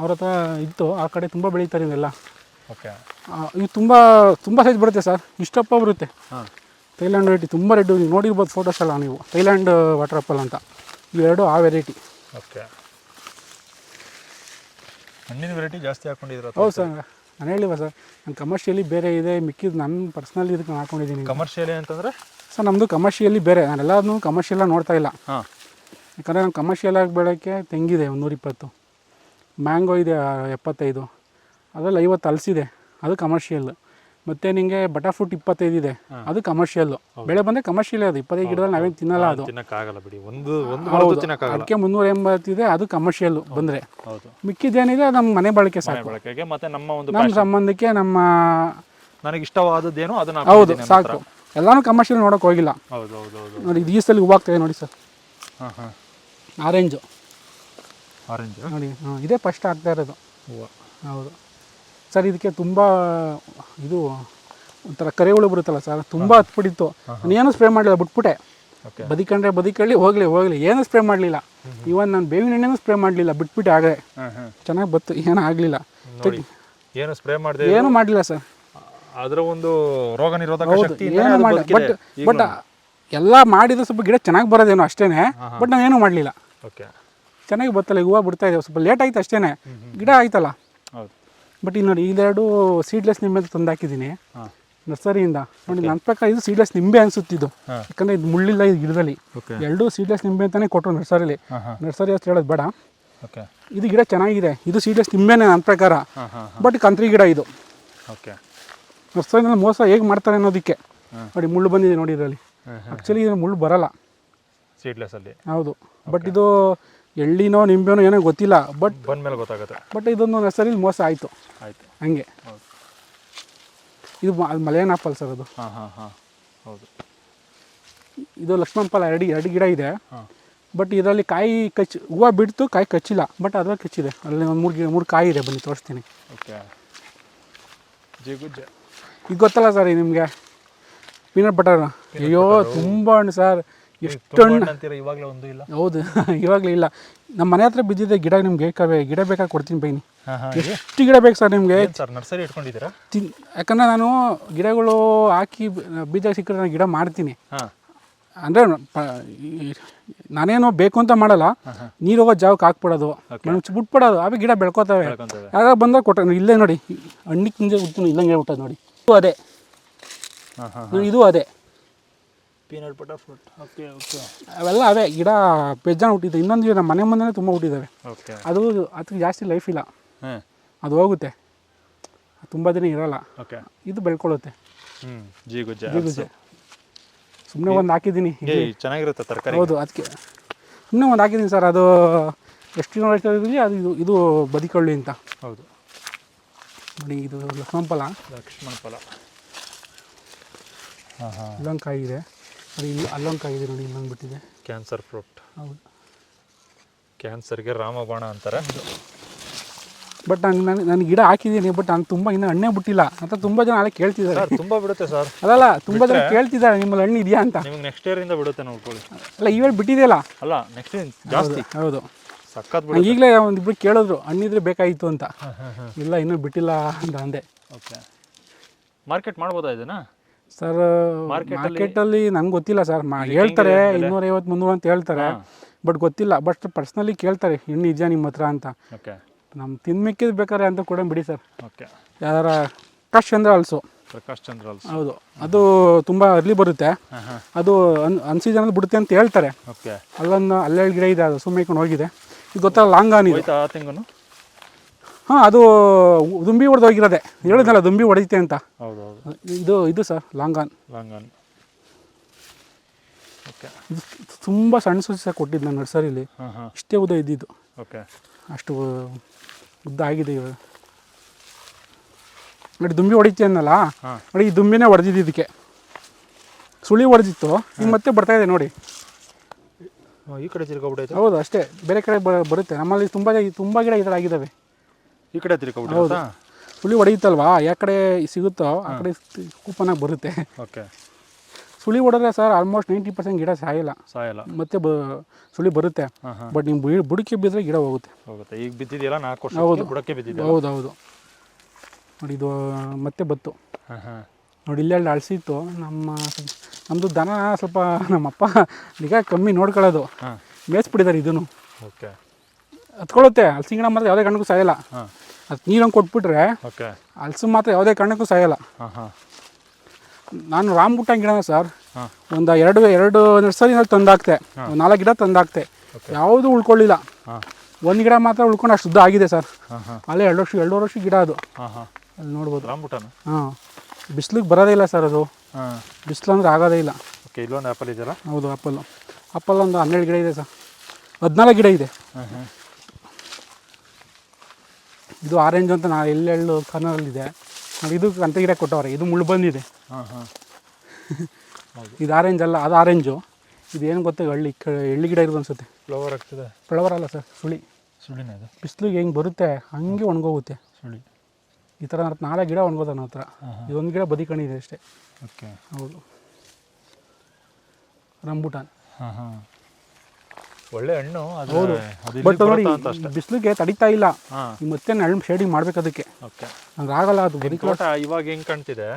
ಅವ್ರ ಹತ್ರ ಇತ್ತು. ಆ ಕಡೆ ತುಂಬ ಬೆಳೀತಾರೆ ಇವೆಲ್ಲ. ಓಕೆ. ಇದು ತುಂಬ ತುಂಬ ಸೈಜ್ ಬರುತ್ತೆ ಸರ್. ಇಷ್ಟಪ್ಪ ಬರುತ್ತೆ. ಥೈಲ್ಯಾಂಡ್ ವೆರೈಟಿ ತುಂಬ ರೆಡ್ ನೀವು ನೋಡಿರ್ಬೋದು ಫೋಟೋಸ್ ಎಲ್ಲ ನೀವು. ಥೈಲ್ಯಾಂಡ್ ವಾಟರ್ ಆಪಲ್ ಅಂತ. ಇವೆರಡು ಆ ವೆರೈಟಿ ಓಕೆ. ಹಣ್ಣಿನ ವೆರೈಟಿ ಜಾಸ್ತಿ ಹಾಕೊಂಡಿದ್ರು ಹೌದು ಸರ್. ನಾನು ಹೇಳಿವ ಸರ್? ನಾನು ಕಮರ್ಷಿಯಲಿ ಬೇರೆ ಇದೆ ಮಿಕ್ಕಿದ್ದು ನನ್ನ ಪರ್ಸ್ನಲ್ ಇದಕ್ಕೆ ನಾನು ಹಾಕೊಂಡಿದ್ದೀನಿ ಕಮರ್ಷಿಯಲಿ ಅಂತಂದರೆ? ಸರ್ ನಮ್ಮದು ಕಮರ್ಷಿಯಲಿ ಬೇರೆ. ನಾನು ಎಲ್ಲದನ್ನೂ ಕಮರ್ಷಿಯಲಾಗಿ ನೋಡ್ತಾ ಇಲ್ಲ. ಹಾಂ. ಯಾಕಂದರೆ ನಾನು ಕಮರ್ಷಿಯಲಾಗಿ ಬೆಳೋಕ್ಕೆ ತೆಂಗಿದೆ ಒಂದು ನೂರಿಪ್ಪತ್ತು. ಮ್ಯಾಂಗೋ ಇದೆ ಎಪ್ಪತ್ತೈದು. ಅದರಲ್ಲಿ ಐವತ್ತು ಅಲ್ಸಿದೆ. ಅದು ಕಮರ್ಷಿಯಲ್ ಮತ್ತು ನಿಮಗೆ ಬಟಾ ಫ್ರೂಟ್ ಇಪ್ಪತ್ತೈದು ಇದೆ. ಅದು ಕಮರ್ಷಿಯಲ್ ಬೆಳೆ ಬಂದ್ರೆ ಕಮರ್ಷಿಯಲ್ ಅದು. ಇಪ್ಪತ್ತೈದು ಗಿಡದಲ್ಲಿ ನಾವೇನು ತಿನ್ನಲ್ಲ ಅದು. ಬಿಡಿ. ಒಂದು ಅದಕ್ಕೆ ಮುನ್ನೂರ ಎಂಬತ್ತಿದೆ ಅದು ಕಮರ್ಷಿಯಲ್ ಬಂದ್ರೆ. ಮಿಕ್ಕಿದ್ದೇನಿದೆ ನಮ್ಮ ಮನೆ ಬಳಕೆ ಸಾಕು. ಮತ್ತೆ ನಮ್ಮ ಒಂದು ನಮ್ಮ ಸಂಬಂಧಕ್ಕೆ ನಮ್ಮ ನನಗೆ ಇಷ್ಟವಾದದ್ದೇನೋ ಅದನ್ನ ಹೌದು ಸಾಕು. ಎಲ್ಲಾನು ಕಮರ್ಷಿಯಲ್ ನೋಡಕ್ ಹೋಗಿಲ್ಲ. ನೋಡಿ ಇದು ಈ ಸಲ ಹೂವಾಗ್ತದೆ ನೋಡಿ ಸರ್. ಆರೆಂಜು ಆರೆಂಜ್ ನೋಡಿ ಇದೇ ಫಸ್ಟ್ ಆಗ್ತಾ ಇರೋದು. ಹೂವು. ಹೌದು. ಸರ್ ಇದಕ್ಕೆ ತುಂಬ ಇದು ಒಂಥರ ಕರೆಗಳು ಬರುತ್ತಲ್ಲ ಸರ್ ತುಂಬ ಹತ್ಬಿಟ್ಟಿತ್ತು. ನಾನು ಏನು ಸ್ಪ್ರೇ ಮಾಡಲಿಲ್ಲ ಬಿಟ್ಬಿಟ್ಟೆ. ಬದುಕಂಡ್ರೆ ಬದಿಕಳ್ಳಿ ಹೋಗಲಿ ಹೋಗಲಿ ಏನು ಸ್ಪ್ರೇ ಮಾಡಲಿಲ್ಲ. ಇವನ್ ನಾನು ಬೇವಿನ ಎಣ್ಣೆನೂ ಸ್ಪ್ರೇ ಮಾಡಲಿಲ್ಲ ಬಿಟ್ಬಿಟ್ಟೆ ಆಗಲೇ. ಚೆನ್ನಾಗಿ ಬತ್ತು ಏನೂ ಆಗಲಿಲ್ಲ. ಏನು ಸ್ಪ್ರೇ ಮಾಡಿದೆ ಏನು ಮಾಡಲಿಲ್ಲ ಸರ್. ಅದರ ಒಂದು ರೋಗ ನಿರೋಧಕ ಶಕ್ತಿ ಏನು ಮಾಡಿ ಬಟ್ ಬಟ್ ಎಲ್ಲ ಮಾಡಿದ್ರೆ ಸ್ವಲ್ಪ ಗಿಡ ಚೆನ್ನಾಗಿ ಬರೋದೇನೋ ಅಷ್ಟೇ ಬಟ್ ನಾನು ಏನು ಮಾಡಲಿಲ್ಲ. ಓಕೆ. ಚೆನ್ನಾಗಿ ಬತ್ತಲ್ಲ ಹೂವು ಬಿಡ್ತಾ ಇದ್ದೇವೆ ಸ್ವಲ್ಪ ಲೇಟ್ ಆಯ್ತು ಅಷ್ಟೇ ಗಿಡ ಆಯ್ತಲ್ಲ. ಬಟ್ ಈಗ ನೋಡಿ ಇದೆರಡು ಸೀಡ್ಲೆಸ್ ನಿಂಬೆ ತಂದು ಹಾಕಿದ್ದೀನಿ. ನರ್ಸರಿಯಿಂದ. ನೋಡಿ ನನ್ನ ಪ್ರಕಾರ ಇದು ಸೀಡ್ಲೆಸ್ ನಿಂಬೆ ಅನಿಸುತ್ತಿದ್ದು. ಯಾಕಂದ್ರೆ ಇದು ಮುಳ್ಳಿಲ್ಲ ಇದು ಗಿಡದಲ್ಲಿ. ಎರಡು ಸೀಡ್ಲೆಸ್ ನಿಂಬೆ ಅಂತಾನೆ ಕೊಟ್ಟರು ನರ್ಸರಿಲಿ. ನರ್ಸರಿ ಅಷ್ಟು ಹೇಳೋದು ಬೇಡ. ಇದು ಗಿಡ ಚೆನ್ನಾಗಿದೆ. ಇದು ಸೀಡ್ಲೆಸ್ ನಿಂಬೆನೇ ನನ್ನ ಪ್ರಕಾರ. ಬಟ್ ಕಂತ್ರಿ ಗಿಡ ಇದು. ಓಕೆ ನರ್ಸರಿನಲ್ಲಿ ಮೋಸ ಹೇಗೆ ಮಾಡ್ತಾರೆ ಅನ್ನೋದಕ್ಕೆ. ನೋಡಿ ಮುಳ್ಳು ಬಂದಿದೆ ನೋಡಿ ಇದರಲ್ಲಿ. ಆ್ಯಕ್ಚುಲಿ ಇದು ಮುಳ್ಳು ಬರಲ್ಲ. ಸೀಡ್ಲೆಸ್ ಅಲ್ಲಿ. ಹೌದು. ಬಟ್ ಇದು ಎಳ್ಳಿನೋ ನಿಂಬೆನೋ ಏನೋ ಗೊತ್ತಿಲ್ಲ ಬಟ್ ಬಂದ್ಮೇಲೆ ಗೊತ್ತಾಗುತ್ತೆ. ಬಟ್ ಇದೊಂದು ನರ್ಸರಿಲಿ ಮೋಸ ಆಯಿತು. ಆಯ್ತು. ಹಂಗೆ. ಇದು ಮಲಯನ್ ಆಪಲ್ ಸರ್ ಅದು. ಹಾಂ ಹಾಂ ಹಾಂ. ಹೌದು. ಇದು ಲಕ್ಷ್ಮಣ ಫಲ ಎರಡು ಎರಡು ಗಿಡ ಇದೆ. ಬಟ್ ಇದರಲ್ಲಿ ಕಾಯಿ ಕಚ್ಚಿ ಹೂವು ಬಿಡ್ತು ಕಾಯಿ ಕಚ್ಚಿಲ್ಲ ಬಟ್ ಅದ್ರಲ್ಲಿ ಕಚ್ಚಿದೆ. ಅಲ್ಲಿ ಒಂದು ಮೂರು ಮೂರು ಕಾಯಿ ಇದೆ ಬನ್ನಿ ತೋರಿಸ್ತೀನಿ. ಓಕೆ. ಈಗ ಗೊತ್ತಲ್ಲ ಸರ್ ನಿಮಗೆ? ಪೀನಟ್ ಬಟರ್ ಅಯ್ಯೋ ತುಂಬ ಹಣ್ಣು ಸರ್. ಎಷ್ಟು ಅಂತೀರ? ಇವಾಗಲೇ ಒಂದು ಇಲ್ಲ. ಹೌದು ಇವಾಗಲೇ ಇಲ್ಲ. ನಮ್ಮ ಮನೆ ಹತ್ರ ಬಿದ್ದಿದೆ ಗಿಡ ನಿಮ್ಗೆ ಗಿಡ ಬೇಕಾಗಿ ಕೊಡ್ತೀನಿ ಬೈನಿ. ಎಷ್ಟು ಗಿಡ ಬೇಕು ಸರ್ ನಿಮಗೆ? ಸರ್ ನರ್ಸರಿ ಇಟ್ಕೊಂಡಿದ್ದೀರಾ? ತಿನ್ ಯಾಕಂದರೆ ನಾನು ಗಿಡಗಳು ಹಾಕಿ ಬೀಜ ಸಿಕ್ಕರೆ ನಾನು ಗಿಡ ಮಾಡ್ತೀನಿ. ಅಂದ್ರೆ ನಾನೇನೋ ಬೇಕು ಅಂತ ಮಾಡಲ್ಲ. ನೀರು ಹೋಗೋ ಜಾಗಕ್ಕೆ ಹಾಕ್ಬಿಡೋದು. ಮಣ್ಣು ಬಿಟ್ಬಿಡೋದು ಅವೇ ಗಿಡ ಬೆಳ್ಕೊತವೆ. ಯಾವಾಗ ಬಂದಾಗ ಕೊಟ್ಟ ಇಲ್ಲೇ ನೋಡಿ ಹಣ್ಣಿಗೆ ತಿಂಜೆ ಹುಡ್ತೀನಿ ಇಲ್ಲಂಗೆ ಹೇಳ್ಬಿಟ್ಟದ ನೋಡಿ. ಇದು ಅದೇ. ಇದು ಅದೇ. Peanut butter fruit. Okay okay. ಅವೆಲ್ಲ ಅವೇ ಗಿಡ ಬೆಜ್ಜಾನ ಹುಟ್ಟಿದ್ದೆ ಇನ್ನೊಂದು ನಮ್ಮ ಮನೆ ಮುಂದೆ ತುಂಬ ಹುಟ್ಟಿದ್ದಾವೆ ಓಕೆ. ಅದು ಅದಕ್ಕೆ ಜಾಸ್ತಿ ಲೈಫ್ ಇಲ್ಲ. ಹಾಂ. ಅದು ಹೋಗುತ್ತೆ. ತುಂಬ ದಿನ ಇರಲ್ಲ. ಓಕೆ. ಇದು ಬೆಳ್ಕೊಳ್ಳುತ್ತೆ. ಹ್ಞೂ ಸುಮ್ಮನೆ ಒಂದು ಹಾಕಿದ್ದೀನಿ. ಏ ಚೆನ್ನಾಗಿರುತ್ತೆ ತರಕಾರಿ. ಹೌದು ಅದಕ್ಕೆ ಸುಮ್ಮನೆ ಒಂದು ಹಾಕಿದ್ದೀನಿ ಸರ್. ಅದು ಎಷ್ಟು ಕಿಲೋಮೀಟರ್ ಅದು ಇದು ಇದು ಬದಿಕೊಳ್ಳಿ ಅಂತ. ಹೌದು. ನೋಡಿ ಇದು ಲಕ್ಷ್ಮಣ ಫಲ. ಲಕ್ಷ್ಮಣ ಫಲ. ಹಾಂ ಹಾಂ ಇಲ್ಲೊಂದು ಕಾಯಿ ಇದೆ. ಅದು ಇಲ್ಲಿ ಇದೆ ನೋಡಿ ಇಲ್ಲೊಂದು ಬಿಟ್ಟಿದೆ ಕ್ಯಾನ್ಸರ್ ಫ್ರೂಟ್ ಹೌದು. ಕ್ಯಾನ್ಸರ್ಗೆ ರಾಮಬಾಣ ಅಂತಾರೆ. ಬಟ್ ನಂಗೆ ನಾನು ನಾನು ಗಿಡ ಹಾಕಿದ್ದೀನಿ ಬಟ್ ನಂಗೆ ತುಂಬ ಇನ್ನೂ ಹಣ್ಣೇ ಬಿಟ್ಟಿಲ್ಲ. ಅಂತ ತುಂಬ ಜನ ಅಲ್ಲೇ ಕೇಳ್ತಿದ್ದಾರೆ. ತುಂಬ ಬಿಡುತ್ತೆ ಸರ್. ಅಲ್ಲಲ್ಲ ತುಂಬ ಜನ ಕೇಳ್ತಿದ್ದಾರೆ ನಿಮ್ಮಲ್ಲಿ ಹಣ್ಣು ಇದೆಯಾ ಅಂತ. ನಿಮಗೆ ನೆಕ್ಸ್ಟ್ ಇಯರಿಂದ ಬಿಡುತ್ತೆ ನೋಡ್ಕೊಳ್ಳಿ ಅಲ್ಲ ಇವಾಗ ಬಿಟ್ಟಿದೆಯಲ್ಲ? ಅಲ್ಲ ನೆಕ್ಸ್ಟ್ ಜಾಸ್ತಿ. ಹೌದು. ಸಖತ್ ಈಗಲೇ ಒಂದಿಬ್ರು ಕೇಳಿದ್ರು ಹಣ್ಣಿದ್ರೆ ಬೇಕಾಗಿತ್ತು ಅಂತ. ಇಲ್ಲ ಇನ್ನೂ ಬಿಟ್ಟಿಲ್ಲ ಅಂತ ಅಂದೆ. ಓಕೆ ಮಾರ್ಕೆಟ್ ಮಾಡ್ಬೋದಾ ಇದನ್ನ? ಸರ್ ಮಾರ್ಕೆಟ್ ಅಲ್ಲಿ- ನಂಗೆ ಗೊತ್ತಿಲ್ಲ ಸರ್ ಹೇಳ್ತಾರೆ ಇನ್ನೂರೈವತ್ತು ಮುನ್ನೂರು ಅಂತ ಹೇಳ್ತಾರೆ ಬಟ್ ಗೊತ್ತಿಲ್ಲ. ಬಟ್ ಪರ್ಸ್ನಲಿ ಕೇಳ್ತಾರೆ ಹೆಣ್ಣು ನಿಜ ನಿಮ್ಮ ಹತ್ರ ಅಂತ. ನಮ್ಮ ತಿನ್ಮಿಕ್ಕಿದ್ ಬೇಕಾರೆ ಅಂತ ಕೂಡ ಬಿಡಿ ಸರ್ ಯಾರ ಪ್ರಕಾಶ್ ಚಂದ್ರ ಅಲ್ಸು. ಪ್ರಕಾಶ್ ಚಂದ್ರ ಅಲ್ಸು. ಹೌದು. ಅದು ತುಂಬ ಅರ್ಲಿ ಬರುತ್ತೆ. ಅದು ಅನ್ ಅನ್ಸೀಸನಲ್ಲಿ ಬಿಡುತ್ತೆ ಅಂತ ಹೇಳ್ತಾರೆ. ಅಲ್ಲೊಂದು ಅಲ್ಲೆರಡು ಗಿಡ ಇದೆ ಅದು ಸುಮ್ಮನೆ ಹೋಗಿದೆ. ಇದು ಗೊತ್ತಲ್ಲ ಲಾಂಗ್ ಆನ್ ತಿಂಗನು ಹಾಂ ಅದು ದುಂಬಿ ಹೊಡೆದು ಹೋಗಿರೋದೆ. ಹೇಳಿದ್ನಲ್ಲ ದುಂಬಿ ಹೊಡೆಯುತ್ತೆ ಅಂತ. ಇದು ಇದು ಸರ್ ಲಾಂಗಾನ್. ಲಾಂಗಾನ್. ಓಕೆ. ತುಂಬ ಸಣ್ಣ ಸಸಿ ಸಹ ಕೊಟ್ಟಿದ್ದು ನಾನು ನರ್ಸರಿಲಿ. ಹಾಂ ಹಾಂ. ಇಷ್ಟೇ ಉದ್ದ ಇದ್ದಿದ್ದು. ಓಕೆ. ಅಷ್ಟು ಉದ್ದ ಆಗಿದೆ ಇವಾಗ. ನೋಡಿ ದುಂಬಿ ಹೊಡಿತೆ ಅನ್ನಲ್ಲ. ಹಾಂ. ನೋಡಿ ಈ ದುಂಬಿನೇ ಹೊಡೆದಿದ್ದು ಇದಕ್ಕೆ. ಸುಳಿ ಹೊಡೆದಿತ್ತು. ಈಗ ಮತ್ತೆ ಬರ್ತಾ ಇದೆ ನೋಡಿ. ಈ ಕಡೆ ಹೌದು ಅಷ್ಟೇ. ಬೇರೆ ಕಡೆ ಬ- ಬರುತ್ತೆ. ನಮ್ಮಲ್ಲಿ ತುಂಬ ತುಂಬ ಗಿಡ ಈ ಥರ ಆಗಿದ್ದಾವೆ. ಈ ಕಡೆ ತಿಳ್ಕೊಬಿಟ್ಟು ಸುಳಿ ಹೊಡೆಯುತ್ತಲ್ವಾ? ಯಾವ ಕಡೆ ಸಿಗುತ್ತೋ ಆ ಕಡೆ ಕೂಪನಾಗಿ ಬರುತ್ತೆ. ಓಕೆ. ಸುಳಿ ಹೊಡೆದ್ರೆ ಸರ್ ಆಲ್ಮೋಸ್ಟ್ ನೈಂಟಿ ಪರ್ಸೆಂಟ್ ಗಿಡ ಸಾಯಲ್ಲ. ಸಾಯಲ್ಲ. ಮತ್ತೆ ಬ ಸುಳಿ ಬರುತ್ತೆ. ಬಟ್ ನೀವು ಬುಡಕ್ಕೆ ಬಿದ್ದರೆ ಗಿಡ ಹೋಗುತ್ತೆ. ಹೋಗುತ್ತೆ. ಈಗ ಬಿದ್ದಿದೆಯಲ್ಲ ನಾಲ್ಕು ವರ್ಷ ಬುಡಕ್ಕೆ ಬಿದ್ದಿದೆ ಹೌದು ಹೌದು. ನೋಡಿ ಇದು ಮತ್ತೆ ಬತ್ತು. ನೋಡಿ ಇಲ್ಲೆಲ್ಲ ಅಳಿಸಿತ್ತು. ನಮ್ಮ ನಮ್ಮದು ದನ ಸ್ವಲ್ಪ ನಮ್ಮಪ್ಪ ನಿಗಾ ಕಮ್ಮಿ ನೋಡ್ಕೊಳ್ಳೋದು. ಹಾಂ. ಮೇಯಿಸ್ಬಿಟ್ಟಿದ್ದಾರೆ ಇದನ್ನು. ಓಕೆ. ಹತ್ಕೊಳ್ಳುತ್ತೆ. ಅಲ್ಲಿ ಗಿಡ ಮಾತ್ರ ಯಾವುದೇ ಗಂಡಗೂ ಸಾಯಲ್ಲ. ಹಾಂ ಅದು ನೀರಂಗೆ ಕೊಟ್ಬಿಟ್ರೆ ಓಕೆ. ಹಲಸು ಮಾತ್ರ ಯಾವುದೇ ಕಾರಣಕ್ಕೂ ಸಾಯಲ್ಲ. ನಾನು ಹಾಂ. ನಾನು ರಾಮ್ಬುಟ್ಟ ಗಿಡನ ಸರ್ ಒಂದು ಎರಡು ಎರಡು ನರ್ಸರಿನಲ್ಲಿ ತಂದಾಕ್ತೆ ಒಂದು ನಾಲ್ಕು ಗಿಡ ತಂದಾಕ್ತೆ. ಯಾವುದೂ ಉಳ್ಕೊಳ್ಳಿಲ್ಲ. ಒಂದು ಗಿಡ ಮಾತ್ರ ಉಳ್ಕೊಂಡು ಅಷ್ಟು ಶುದ್ಧ ಆಗಿದೆ ಸರ್. ಅಲ್ಲೇ ಎರಡು ವರ್ಷ ಎರಡು ವರ್ಷ ಗಿಡ ಅದು. ಅಲ್ಲಿ ನೋಡ್ಬೋದು. ರಾಮ್ಬುಟಾನ ಹಾಂ. ಬಿಸ್ಲಿಗೆ ಬರೋದೇ ಇಲ್ಲ ಸರ್ ಅದು. ಬಿಸ್ಲು ಅಂದ್ರೆ ಆಗೋದೇ ಇಲ್ಲ. ಓಕೆ ಇಲ್ಲೊಂದು ಆ್ಯಪಲ್ ಇದೆಯಲ್ಲ? ಹೌದು ಆ್ಯಪಲ್ಲು ಆ್ಯಪಲ್ ಒಂದು ಹನ್ನೆರಡು ಗಿಡ ಇದೆ ಸರ್. ಹದಿನಾಲ್ಕು ಗಿಡ ಇದೆ. ಇದು ಆರೆಂಜ್ ಅಂತ ನಾ ಎಲ್ಲೆಳ್ಳು ಕರ್ನರಲ್ಲಿದೆ ಇದು ಅಂತ ಗಿಡ ಕೊಟ್ಟವ್ರೆ. ಇದು ಮುಳ್ಳು ಬಂದಿದೆ. ಹಾಂ ಹಾಂ. ಇದು ಆರೆಂಜ್ ಅಲ್ಲ ಅದು ಆರೆಂಜು ಇದು ಏನು ಗೊತ್ತ ಹಳ್ಳಿ ಕ ಎಳ್ಳಿ ಗಿಡ ಇರೋದು ಅನ್ಸುತ್ತೆ. ಫ್ಲವರ್ ಆಗ್ತದೆ. ಫ್ಲವರ್ ಅಲ್ಲ ಸರ್ ಸುಳಿ. ಸುಳಿನ ಇದು? ಬಿಸಿಲಿಗೆ ಹೆಂಗೆ ಬರುತ್ತೆ ಹಂಗೆ ಒಣಗೋಗುತ್ತೆ. ಸುಳಿ. ಈ ಥರ ನನ್ನ ನಾಲ್ಕು ಗಿಡ ಒಣಗೋದ ನನ್ನ ಹತ್ರ. ಇದೊಂದು ಗಿಡ ಬದಿಕಣಿದೆ ಅಷ್ಟೇ. ಓಕೆ. ಹೌದು. ರಂಬುಟಾನ್. ಹಾಂ ಹಾಂ. ಒಳ್ಳೆ ಹಣ್ಣು ಅದು ಅದು ಬಟ್ ನೋಡಿ ಬಿಸಿಲಿಗೆ ತಡಿತಾ ಇಲ್ಲ. ಮತ್ತೆ ನೆರಳು ಶೇಡಿಂಗ್ ಮಾಡ್ಬೇಕು ಅದಕ್ಕೆ ಓಕೆ. ನಂಗೆ ಆಗಲ್ಲ ಅದು ತೋಟ ಇವಾಗ ಹೆಂಗ್ ಕಾಣ್ತಿದೆ?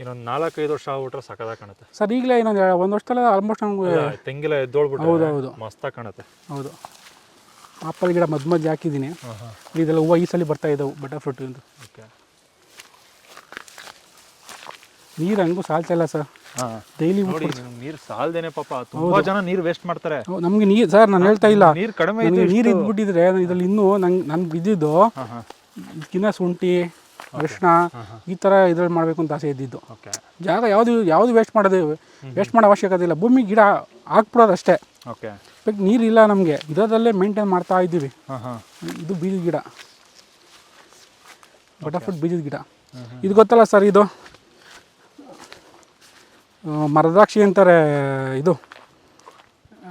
ಇನ್ನೊಂದು ನಾಲ್ಕೈದು ವರ್ಷ ಆಗ್ಬಿಟ್ರೆ ಸಕದಾಗ ಕಾಣುತ್ತೆ. ಸರ್ ಈಗಲೇ ಇನ್ನೊಂದು ಒಂದು ವರ್ಷದಲ್ಲೇ ಆಲ್ಮೋಸ್ಟ್ ನಮ್ಗೆ ತೆಂಗಿಲ ಎದ್ದೋಳ್ಬಿಟ್ಟು ಹೌದು, ಹೌದು. ಮಸ್ತಾಗಿ ಕಾಣುತ್ತೆ. ಹೌದು. ಆಪಲ್ ಗಿಡ ಮಧ್ಯ ಮಧ್ಯೆ ಹಾಕಿದ್ದೀನಿ. ಇದೆಲ್ಲ ಹೂವು ಈ ಸಲ ಬರ್ತಾ ಇದ್ದವು ಬಟರ್ ಫ್ರೂಟ್ ಅಂತ ನೀರು ಹಂಗೂ ಸಾಲ್ತಾ ಇಲ್ಲ ಸರ್. ಡೈಲಿ ನೋಡಿ ನೀರು ಸಾಲ್ದೇನೆ ಪಾಪ. ತುಂಬಾ ಜನ ನೀರು ವೇಸ್ಟ್ ಮಾಡ್ತಾರೆ. ನಮಗೆ ನೀರು ಸರ್ ನಾನು ಹೇಳ್ತಾ ಇಲ್ಲ. ನೀರು ಕಡಿಮೆ ನೀರು ಇದ್ಬಿಟ್ಟಿದ್ರೆ ಇದರಲ್ಲಿ ಇನ್ನೂ ನಂಗೆ ನನ್ಗೆ ಬಿದ್ದಿದ್ದು ಇದಕ್ಕಿನ್ನ ಶುಂಠಿ ಕೃಷ್ಣ ಈ ಥರ ಇದ್ರಲ್ಲಿ ಮಾಡಬೇಕು ಅಂತ ಆಸೆ ಇದ್ದಿದ್ದು. ಜಾಗ ಯಾವುದು ಯಾವುದು ವೇಸ್ಟ್ ಮಾಡೋದು ವೇಸ್ಟ್ ಮಾಡೋ ಅವಶ್ಯಕತೆ ಇಲ್ಲ. ಭೂಮಿ ಗಿಡ ಹಾಕ್ಬಿಡೋದು ಅಷ್ಟೇ. ಬಟ್ ನೀರಿಲ್ಲ ನಮಗೆ. ಇರೋದಲ್ಲೇ ಮೇಂಟೈನ್ ಮಾಡ್ತಾ ಇದ್ದೀವಿ. ಇದು ಬೀಜದ ಗಿಡ. ಬಟಾಫುಟ್ ಬೀಜದ ಗಿಡ. ಇದು ಗೊತ್ತಲ್ಲ ಸರ್ ಇದು? ಮರದ್ರಾಕ್ಷಿ ಅಂತಾರೆ ಇದು.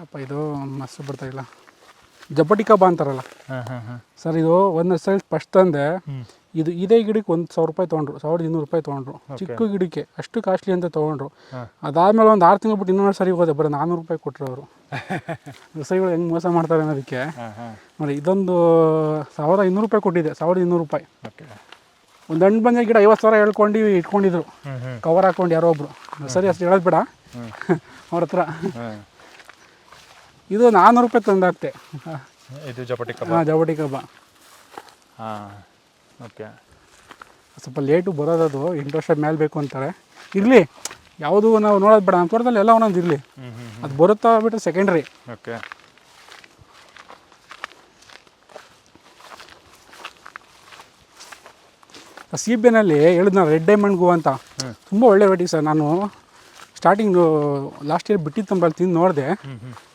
ಅಪ್ಪ ಇದು ಮಸ್ತ್ ಬರ್ತಾ ಇಲ್ಲ. ಜಬ್ಬಟಿ ಕಬ್ಬ ಅಂತಾರಲ್ಲ ಸರ್ ಇದು ಒಂದು ಸೈಡ್ ಫಸ್ಟ್ ತಂದೆ. ಇದು ಇದೇ ಗಿಡಕ್ಕೆ ಒಂದು ಸಾವಿರ ರೂಪಾಯಿ ತೊಗೊಂಡ್ರು ಸಾವಿರದ ಇನ್ನೂರು ರೂಪಾಯಿ ತೊಗೊಂಡ್ರು. ಚಿಕ್ಕ ಗಿಡಕ್ಕೆ ಅಷ್ಟು ಕಾಸ್ಟ್ಲಿ ಅಂತ ತೊಗೊಂಡ್ರು. ಅದಾದಮೇಲೆ ಒಂದು ಆರು ತಿಂಗಳು ಬಿಟ್ಟು ಇನ್ನೊಂದು ಸರಿ ಹೋದೆ ಬರೀ ನಾನ್ನೂರು ರೂಪಾಯಿ ಕೊಟ್ಟರು ಅವರು. ವ್ಯವಸಾಯಿಗಳು ಹೆಂಗೆ ಮೋಸ ಮಾಡ್ತಾರೆ ಅನ್ನೋದಕ್ಕೆ. ನೋಡಿ ಇದೊಂದು ಸಾವಿರ ಇನ್ನೂರು ರೂಪಾಯಿ ಕೊಟ್ಟಿದೆ ಸಾವಿರದ ಇನ್ನೂರು ರೂಪಾಯಿ. ಒಂದು ಹಣ್ಣು ಬಂದ ಗಿಡ ಐವತ್ತು ಸಾವಿರ ಹೇಳ್ಕೊಂಡು ಇಟ್ಕೊಂಡಿದ್ರು. ಕವರ್ ಹಾಕೊಂಡು ಯಾರೋ ಒಬ್ರು. ಸರಿ ಅಷ್ಟು ಹೇಳೋದು ಬೇಡ ಅವ್ರ ಹತ್ರ. ಇದು ನಾನ್ನೂರು ರೂಪಾಯಿ ತಂದಾಗ್ತೆ ಇದು ಜಪಟಿ ಕಬಾಬ್? ಹಾಂ ಜವಟಿ ಕಬ್ಬ. ಹಾಂ ಓಕೆ. ಸ್ವಲ್ಪ ಲೇಟು ಬರೋದದು ಎಂಟು ವರ್ಷ ಮೇಲೆ ಬೇಕು ಅಂತಾರೆ. ಇರಲಿ ಯಾವುದು ನಾವು ನೋಡೋದು ಬೇಡ. ನಮ್ಮ ತೋಟದಲ್ಲಿ ಎಲ್ಲ ಒಂದೊಂದು ಇರಲಿ. ಅದು ಬರುತ್ತಾ ಬಿಟ್ಟು ಸೆಕೆಂಡ್ರಿ ಓಕೆ. ಸೀಬೆನಲ್ಲಿ ಹೇಳಿದ್ನ ರೆಡ್ ಡೈಮಂಡ್ ಗೋ ಅಂತ. ತುಂಬ ಒಳ್ಳೆ ವೆರೈಟಿ ಸರ್. ನಾನು ಸ್ಟಾರ್ಟಿಂಗು ಲಾಸ್ಟ್ ಇಯರ್ ಬಿಟ್ಟಿದ್ದು ತಂಬಲ್ಲಿ ತಿಂದು ನೋಡಿದೆ.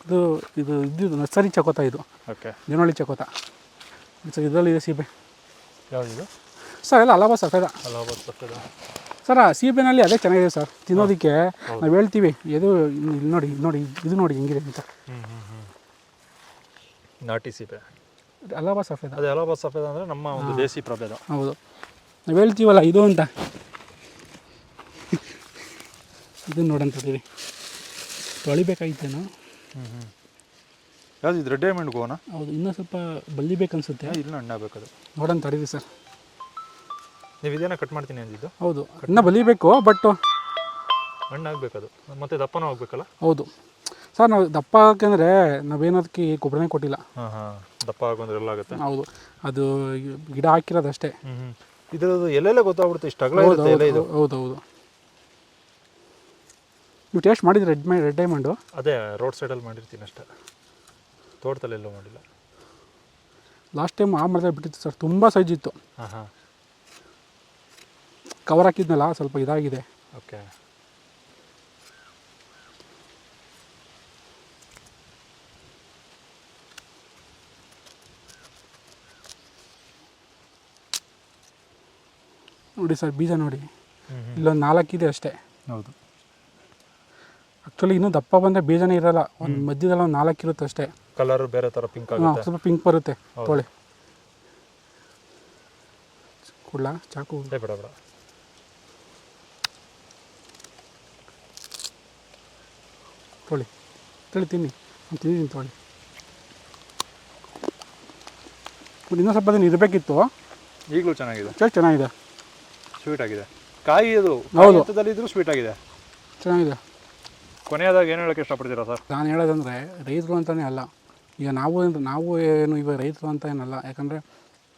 ಇದು ಇದು ಇದು ನರ್ಸರಿ ಚಕೋತ ಇದು. ಓಕೆ. ದಿನೋಳಿ ಚಕೋತ. ಸರ್ ಇದರಲ್ಲಿದೆ ಸೀಬೆ ಬಿ ಸರ್ ಎಲ್ಲ ಅಲಾಬ ಸಫೇದ ಅಲಹಾಬಾದ್ ಸಫೇದ ಸರ್ ಆ ಸೀಬೆನಲ್ಲಿ ಅದೇ ಚೆನ್ನಾಗಿದೆ ಸರ್. ತಿನ್ನೋದಕ್ಕೆ ನಾವು ಹೇಳ್ತೀವಿ ಇದು ಇಲ್ಲಿ ನೋಡಿ ನೋಡಿ ಇದು ನೋಡಿ ಹೆಂಗಿದೆ ಅಂತ. ನಾಟಿ ಸೀಬೆ ಅಲಾಬ ಸಫೇದ ಅದೇ ಅಲಹಾಬಾದ್ ಸಫೇದ ಅಂದರೆ ನಮ್ಮ ಒಂದು ದೇಸಿ ಪ್ರಭೇದ. ಹೌದು. ನಾವು ಹೇಳ್ತೀವಲ್ಲ ಇದು ಅಂತ. ಇದನ್ನು ನೋಡಂತೀವಿ ತೊಳಿಬೇಕಾಗಿತ್ತೇನೋ ಯಾವ್ದು ಇದು ರೆಡ್ ಡೈಮಂಡ್ ಗೋನಾ? ಹೌದು ಇನ್ನೂ ಸ್ವಲ್ಪ ಬಲ್ಲಿಬೇಕನ್ಸುತ್ತೆ ಇಲ್ಲ ಅಣ್ಣ ಬೇಕದು ನೋಡೋಣ ತಡೀರಿ ಸರ್. ನೀವು ಇದೇನ ಕಟ್ ಮಾಡ್ತೀನಿ ಅಂದಿದ್ದು? ಹೌದು ಅಣ್ಣ ಬಲಿಬೇಕು ಬಟ್ ಹಣ್ಣಾಗಬೇಕದು ಮತ್ತೆ ದಪ್ಪನೂ ಆಗಬೇಕಲ್ಲ? ಹೌದು. ಸರ್ ನಾವು ದಪ್ಪ ಹಾಕಂದ್ರೆ ನಾವೇನದಕ್ಕೆ ಗೊಬ್ಬರನೇ ಕೊಟ್ಟಿಲ್ಲ. ಹಾಂ ಹಾಂ. ದಪ್ಪ ಆಗೋಂದ್ರೆ ಎಲ್ಲ ಆಗುತ್ತೆ. ಹೌದು. ಅದು ಗಿಡ ಹಾಕಿರೋದಷ್ಟೇ. ಹ್ಞೂ ಇದ್ರದ್ದು ಎಲ್ಲೆಲ್ಲ ಗೊತ್ತಾಗ್ಬಿಡುತ್ತೆ ಸ್ಟ್ರಗಲ್ ಅಗಲ ಇರುತ್ತೆ ಎಲೆ ಇದು. ಹೌದು ಹೌದು. ನೀವು ಟೇಸ್ಟ್ ಮಾಡಿದ್ರಿ ರೆಡ್ ಮೈ ರೆಡ್ ಡೈಮಂಡು ಅದೇ ರೋಡ್ ಸೈಡಲ್ಲಿ ಮಾಡಿರ್ತೀನಿ ಅಷ್ಟೇ. ತೋಟದಲ್ಲೆಲ್ಲೂ ಮಾಡಿಲ್ಲ. ಲಾಸ್ಟ್ ಟೈಮ್ ಆ ಮಾಡಿದ್ರೆ ಬಿಟ್ಟಿತ್ತು ಸರ್ ತುಂಬ ಸೈಜ್ ಇತ್ತು. ಹಾಂ ಹಾಂ ಕವರ್ ಹಾಕಿದ್ನಲ್ಲ ಸ್ವಲ್ಪ ಇದಾಗಿದೆ. ಓಕೆ ನೋಡಿ ಸರ್ ಬೀಜ ನೋಡಿ. ಇಲ್ಲೊಂದು ನಾಲ್ಕು ಇದೆ ನಾಲ್ಕಿದೆ ಅಷ್ಟೇ. ಹೌದು. ಆ್ಯಕ್ಚುಲಿ ಇನ್ನೂ ದಪ್ಪ ಬಂದರೆ ಬೀಜನೇ ಇರಲ್ಲ. ಒಂದು ಮಧ್ಯದಲ್ಲಿ ಒಂದು ನಾಲ್ಕು ಇರುತ್ತೆ ಅಷ್ಟೇ. ಕಲರ್ ಬೇರೆ ಥರ ಪಿಂಕ್ ಹಾಂ ಆಗುತ್ತೆ ಸ್ವಲ್ಪ ಪಿಂಕ್ ಬರುತ್ತೆ. ತೋಳೆ. ಕೊಡ್ಲ ಚಾಕು ಏ ಬೇಡ ಬೇಡ. ತೊಳಿ. ತೊಳಿ ತಿನ್ನಿ. ನಾನು ತಿಂದಿದ್ದೀನಿ ತೋಳಿ. ಇನ್ನೂ ಸ್ವಲ್ಪ ದಿನ ಇರಬೇಕಿತ್ತು. ಈಗಲೂ ಚೆನ್ನಾಗಿದೆ. ಚೆನ್ನಾಗಿದೆ. ಸ್ವೀಟ್ ಆಗಿದೆ. ಕಾಯಿ ಅದು ಹೌದು. ಇದ್ರೂ ಸ್ವೀಟ್ ಆಗಿದೆ. ಚೆನ್ನಾಗಿದೆ. ಕೊನೆಯದಾಗ ಏನು ಹೇಳಕ್ಕೆ ಇಷ್ಟಪಡ್ತೀರಾ ಸರ್? ನಾನು ಹೇಳೋದಂದರೆ ರೈತರು ಅಂತಲೇ ಅಲ್ಲ. ಈಗ ನಾವು ನಾವು ಏನು ಇವಾಗ ರೈತರು ಅಂತ ಏನಲ್ಲ. ಯಾಕಂದರೆ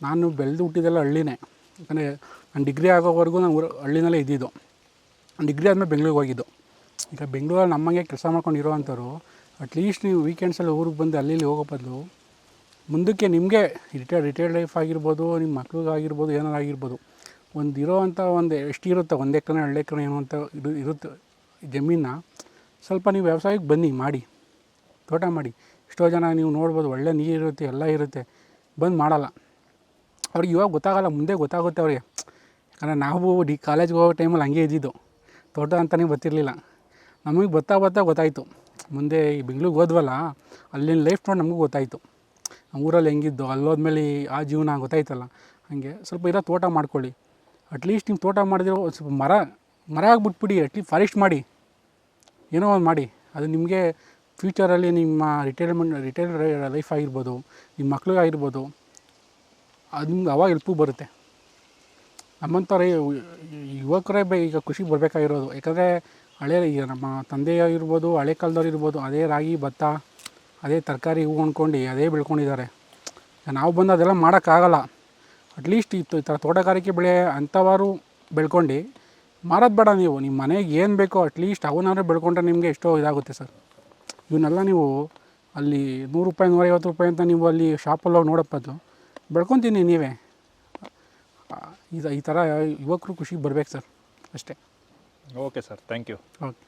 ನಾನು ಬೆಳೆದು ಹುಟ್ಟಿದೆಲ್ಲ ಹಳ್ಳಿನೇ. ಯಾಕಂದರೆ ನಾನು ಡಿಗ್ರಿ ಆಗೋವರೆಗೂ ನಾನು ಊರು ಹಳ್ಳಿನಲ್ಲೇ ಇದ್ದಿದ್ದು. ಡಿಗ್ರಿ ಆದಮೇಲೆ ಬೆಂಗಳೂರಿಗೆ ಹೋಗಿದ್ದು. ಈಗ ಬೆಂಗಳೂರಲ್ಲಿ ನಮ್ಮಂಗೆ ಕೆಲಸ ಮಾಡ್ಕೊಂಡು ಇರೋವಂಥವ್ರು ಅಟ್ಲೀಸ್ಟ್ ನೀವು ವೀಕೆಂಡ್ಸಲ್ಲಿ ಊರಿಗೆ ಬಂದು ಅಲ್ಲಿ ಇಲ್ಲಿ ಹೋಗೋ ಬದಲು ಮುಂದಕ್ಕೆ ನಿಮಗೆ ರಿಟೈರ್ಡ್ ರಿಟೈರ್ಡ್ ಲೈಫ್ ಆಗಿರ್ಬೋದು ನಿಮ್ಮ ಮಕ್ಳಿಗಾಗಿರ್ಬೋದು ಏನಾರು ಆಗಿರ್ಬೋದು. ಒಂದು ಇರೋವಂಥ ಒಂದು ಎಷ್ಟು ಇರುತ್ತೆ, ಒಂದು ಎಕರೆ, ಎರಡು ಎಕರೆ ಏನೋ ಅಂತ ಇದು ಇರುತ್ತೆ ಜಮೀನ ಸ್ವಲ್ಪ ನೀವು ವ್ಯವಸಾಯಕ್ಕೆ ಬನ್ನಿ, ಮಾಡಿ, ತೋಟ ಮಾಡಿ. ಎಷ್ಟೋ ಜನ ನೀವು ನೋಡ್ಬೋದು, ಒಳ್ಳೆ ನೀರು ಇರುತ್ತೆ, ಎಲ್ಲ ಇರುತ್ತೆ, ಬಂದು ಮಾಡಲ್ಲ. ಅವ್ರಿಗೆ ಇವಾಗ ಗೊತ್ತಾಗಲ್ಲ, ಮುಂದೆ ಗೊತ್ತಾಗುತ್ತೆ ಅವ್ರಿಗೆ. ಯಾಕಂದರೆ ನಾವು ಡಿ ಕಾಲೇಜ್ಗೆ ಹೋಗೋ ಟೈಮಲ್ಲಿ ಹಂಗೆ ಇದ್ದಿದ್ದು. ತೋಟ ಅಂತಲೇ ಗೊತ್ತಿರಲಿಲ್ಲ. ನಮಗೆ ಬತ್ತಾ ಬರ್ತಾ ಗೊತ್ತಾಯಿತು. ಮುಂದೆ ಈ ಬೆಂಗ್ಳೂರಿಗೆ ಹೋದ್ವಲ್ಲ, ಅಲ್ಲಿನ ಲೈಫ್ ನೋಡಿ ನಮಗೂ ಗೊತ್ತಾಯಿತು. ಊರಲ್ಲಿ ಹೆಂಗಿದ್ದು ಅಲ್ಲಿ ಹೋದ್ಮೇಲೆ ಈ- ಆ ಜೀವನ ಗೊತ್ತಾಯ್ತಲ್ಲ. ಹಾಗೆ ಸ್ವಲ್ಪ ಇರೋ ತೋಟ ಮಾಡ್ಕೊಳ್ಳಿ. ಅಟ್ಲೀಸ್ಟ್ ನೀವು ತೋಟ ಮಾಡಿದಿರೋ ಸ್ವಲ್ಪ ಮರ ಮರ ಆಗಿಬಿಟ್ಬಿಡಿ ಅಟ್ಲೀಸ್ಟ್ ಫಾರೆಸ್ಟ್ ಮಾಡಿ. ಏನೋ ಒಂದು ಮಾಡಿ. ಅದು ನಿಮಗೆ ಫ್ಯೂಚರಲ್ಲಿ ನಿಮ್ಮ ರಿಟೈರ್ಮೆಂಟ್ ರಿಟೈರ್ ಲೈಫ್ ಆಗಿರ್ಬೋದು ನಿಮ್ಮ ಮಕ್ಳಿಗಾಗಿರ್ಬೋದು ಅದು ನಿಮ್ಗೆ ಅವಾಗ ಹೆಲ್ಪು ಬರುತ್ತೆ. ನಮ್ಮಂಥವ್ರೆ ಯುವಕರೇ ಬೇ, ಈಗ ಖುಷಿಗೆ ಬರಬೇಕಾಗಿರೋದು. ಯಾಕಂದರೆ ಹಳೆ ಈಗ ನಮ್ಮ ತಂದೆ ಇರ್ಬೋದು ಹಳೆ ಕಾಲದವ್ರು ಇರ್ಬೋದು, ಅದೇ ರಾಗಿ, ಭತ್ತ, ಅದೇ ತರಕಾರಿ ಹೂ ಅಂದ್ಕೊಂಡು ಅದೇ ಬೆಳ್ಕೊಂಡಿದ್ದಾರೆ. ನಾವು ಬಂದು ಅದೆಲ್ಲ ಮಾಡೋಕ್ಕಾಗಲ್ಲ. ಅಟ್ಲೀಸ್ಟ್ ಇತ್ತು ಈ ಥರ ತೋಟಗಾರಿಕೆ ಬೆಳೆ ಅಂಥವಾರು ಬೆಳ್ಕೊಂಡು ಮಾರೋದು ಬೇಡ ನೀವು. ನಿಮ್ಮ ಮನೆಗೆ ಏನು ಬೇಕೋ ಅಟ್ಲೀಸ್ಟ್ ಅವನಾದ್ರೂ ಬೆಳ್ಕೊಂಡ್ರೆ ನಿಮಗೆ ಎಷ್ಟೋ ಇದಾಗುತ್ತೆ ಸರ್ ಇವನ್ನೆಲ್ಲ ನೀವು ಅಲ್ಲಿ ನೂರು ರೂಪಾಯಿ ನೂರೈವತ್ತು ರೂಪಾಯಿ ಅಂತ ನೀವು ಅಲ್ಲಿ ಶಾಪಲ್ಲಿ ಹೋಗಿ ನೋಡಪ್ಪದು ಬೆಳ್ಕೊತೀನಿ ನೀವೇ. ಇದು ಈ ಥರ ಯುವಕರು ಖುಷಿಗೆ ಬರ್ಬೇಕು ಸರ್ ಅಷ್ಟೇ. Okay sir thank you okay